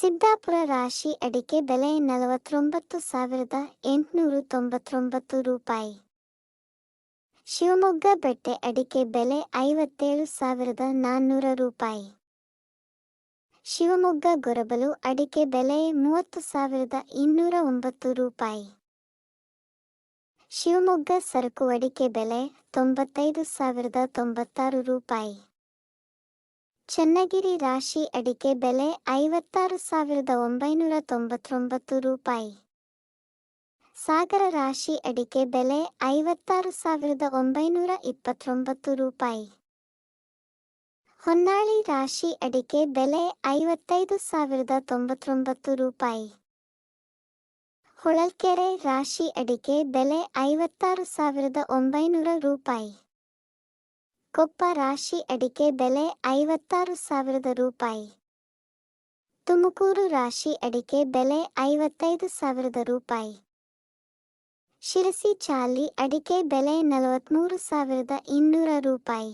ಸಿದ್ದಾಪುರ ರಾಶಿ ಅಡಿಕೆ ಬೆಲೆ ನಲವತ್ತೊಂಬತ್ತು ಸಾವಿರದ ಎಂಟುನೂರು ತೊಂಬತ್ತೊಂಬತ್ತು ರೂಪಾಯಿ. ಶಿವಮೊಗ್ಗ ಬೆಟ್ಟೆ ಅಡಿಕೆ ಬೆಲೆ ಐವತ್ತೇಳು ಸಾವಿರದ ನಾನ್ನೂರ ರೂಪಾಯಿ. ಶಿವಮೊಗ್ಗ ಗೊರಬಲು ಅಡಿಕೆ ಬೆಲೆ ಮೂವತ್ತು ಸಾವಿರದ ಇನ್ನೂರ ಒಂಬತ್ತು ರೂಪಾಯಿ. ಶಿವಮೊಗ್ಗ ಸರಕು ಅಡಿಕೆ ಬೆಲೆ ತೊಂಬತ್ತೈದು ಸಾವಿರದ ತೊಂಬತ್ತಾರು ರೂಪಾಯಿ. ಚನ್ನಗಿರಿ ರಾಶಿ ಅಡಿಕೆ ಬೆಲೆ ಐವತ್ತಾರು ಸಾವಿರದ ಒಂಬೈನೂರ ತೊಂಬತ್ತೊಂಬತ್ತು ರೂಪಾಯಿ. ಸಾಗರ ರಾಶಿ ಅಡಿಕೆ ಬೆಲೆ ಐವತ್ತಾರು ಸಾವಿರದ ಒಂಬೈನೂರ ಇಪ್ಪತ್ತೊಂಬತ್ತು ರೂಪಾಯಿ. ಹೊನ್ನಾಳಿ ರಾಶಿ ಅಡಿಕೆ ಬೆಲೆ ಐವತ್ತೈದು ಸಾವಿರದ ತೊಂಬತ್ತೊಂಬತ್ತು ರೂಪಾಯಿ. ಹೊಳಲ್ಕೆರೆ ರಾಶಿ ಅಡಿಕೆ ಬೆಲೆ ಐವತ್ತಾರು ಸಾವಿರದ ಒಂಬೈನೂರ ರೂಪಾಯಿ. ಕೊಪ್ಪ ರಾಶಿ ಅಡಿಕೆ ಬೆಲೆ ಐವತ್ತಾರು ಸಾವಿರದ ರೂಪಾಯಿ. ತುಮಕೂರು ರಾಶಿ ಅಡಿಕೆ ಬೆಲೆ ಐವತ್ತೈದು ಸಾವಿರದ ರೂಪಾಯಿ. ಶಿರಸಿ ಚಾಲಿ ಅಡಿಕೆ ಬೆಲೆ ನಲವತ್ಮೂರು ಸಾವಿರದ ಇನ್ನೂರ ರೂಪಾಯಿ.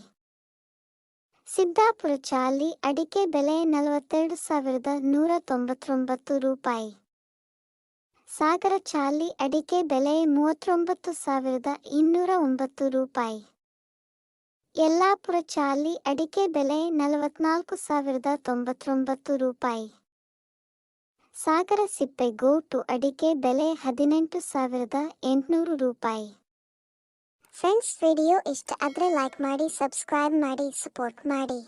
ಸಿದ್ದಾಪುರ ಚಾಲಿ ಅಡಿಕೆ ಬೆಲೆ ನಲವತ್ತೆರಡು ಸಾವಿರದ ನೂರ ತೊಂಬತ್ತೊಂಬತ್ತು ರೂಪಾಯಿ. ಸಾಗರ ಚಾಲಿ ಅಡಿಕೆ ಬೆಲೆ ಮೂವತ್ತೊಂಬತ್ತು ಸಾವಿರದ ಇನ್ನೂರ ಒಂಬತ್ತು ರೂಪಾಯಿ. ಯಲ್ಲಾಪುರ ಚಾಲಿ ಅಡಿಕೆ ಬೆಲೆ ನಲವತ್ನಾಲ್ಕು ಸಾವಿರದ ತೊಂಬತ್ತೊಂಬತ್ತು ರೂಪಾಯಿ. ಸಾಗರ ಸಿಪ್ಪೆ ಗೋಟು ಅಡಿಕೆ ಬೆಲೆ ಹದಿನೆಂಟು ಸಾವಿರದ ಎಂಟುನೂರು ರೂಪಾಯಿ. ಫ್ರೆಂಡ್ಸ್, ವಿಡಿಯೋ ಇಷ್ಟ ಆದರೆ ಲೈಕ್ ಮಾಡಿ, ಸಬ್ಸ್ಕ್ರೈಬ್ ಮಾಡಿ, ಸಪೋರ್ಟ್ ಮಾಡಿ.